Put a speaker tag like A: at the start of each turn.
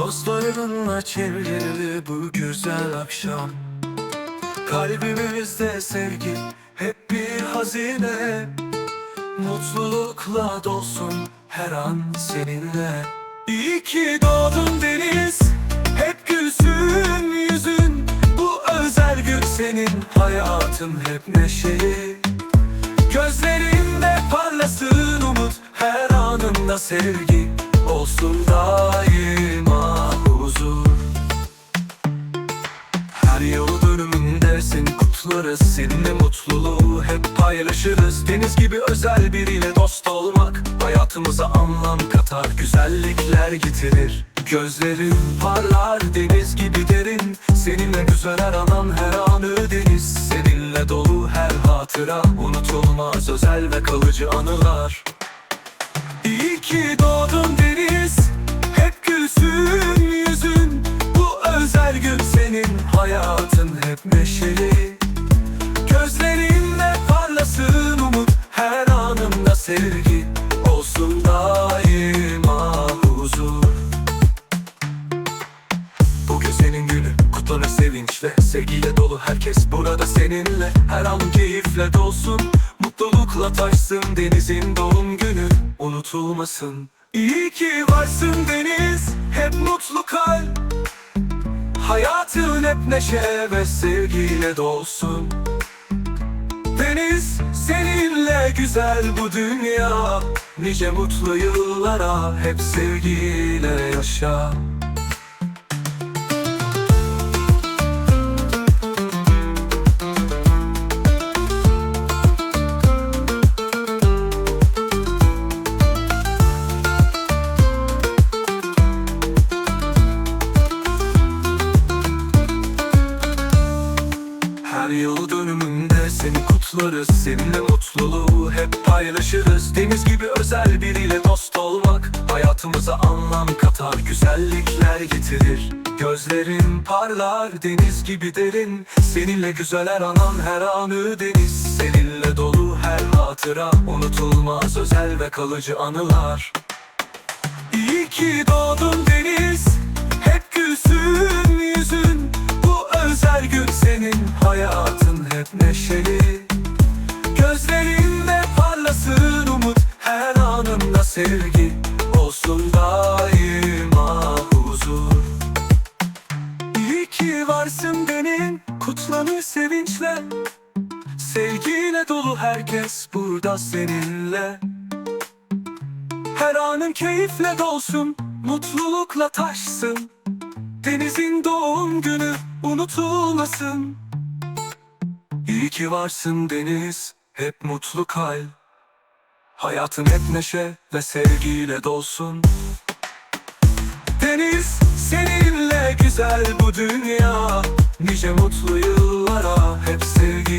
A: Dostlarınla çevrili bu güzel akşam. Kalbimizde sevgi hep bir hazine. Mutlulukla dolsun her an seninle. İyi ki doğdun deniz Hep gülsün yüzün. Bu özel gün senin Hayatın hep neşeli Gözlerinde parlasın umut Her anında sevgi kutlarız Seninle mutluluğu hep paylaşırız. Deniz gibi özel biriyle dost olmak Hayatımıza anlam katar. Güzellikler getirir Gözlerim parlar. Deniz gibi derin Seninle güzel her anan her anı deniz. Seninle dolu her hatıra Unutulmaz özel ve kalıcı anılar. İyi ki doğdun deniz Hep gülsün yüzün. Bu özel gün senin Hayatın hep neşeli sevgi Olsun daima huzur. Bugün senin günü kutlanır sevinçle. Sevgiyle dolu herkes burada seninle. Her an keyifle dolsun Mutlulukla taşsın denizin doğum günü. Unutulmasın. İyi ki varsın deniz Hep mutlu kal. Hayatın hep neşe ve sevgiyle dolsun Deniz seninle güzel bu dünya. Nice mutlu yıllara hep sevgiyle yaşa kutlarız Seninle mutluluğu hep paylaşırız. Deniz gibi özel biriyle dost olmak Hayatımıza anlam katar Güzellikler getirir. Gözlerin parlar deniz gibi derin. Seninle güzel her anan her anı deniz. Seninle dolu her hatıra Unutulmaz özel ve kalıcı anılar. İyi ki doğdun deniz Hep gülsün yüzün. Bu özel gün senin Hayatın hep neşeli Anında sevgi Olsun daima huzur. İyi ki varsın benim Kutlanır sevinçle. Sevgiyle dolu herkes burada seninle. Her anın keyifle dolsun, mutlulukla taşsın. Denizin doğum günü unutulmasın. İyi ki varsın deniz, hep mutlu kal Hayatın hep neşe ve sevgiyle dolsun. Deniz seninle güzel bu dünya. Nice mutlu yıllara hep sevgiyle